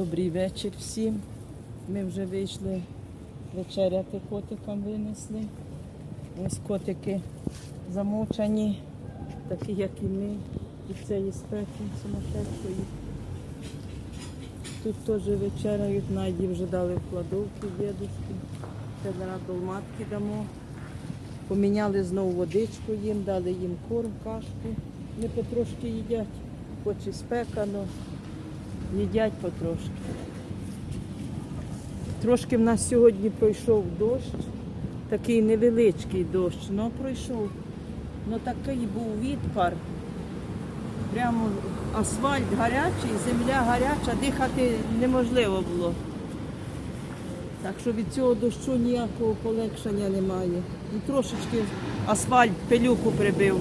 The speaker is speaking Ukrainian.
Добрий вечір всім. Ми вже вийшли вечеряти котикам винесли. Ось котики замочені, такі, як і ми, і цієї спеки сумасшедшої. Тут теж вечеряють, найді вже дали в кладовки дідушки. Це зараз долматки дамо. Поміняли знову водичку їм, дали їм корм, кашку. Вони потрошки їдять, хоч і спека, але їдять потрошки. Трошки в нас сьогодні пройшов дощ, такий невеличкий дощ, але пройшов. Ну такий був відпар. Прямо асфальт гарячий, земля гаряча, дихати неможливо було. Так що від цього дощу ніякого полегшення немає. І трошечки асфальт пилюку прибив.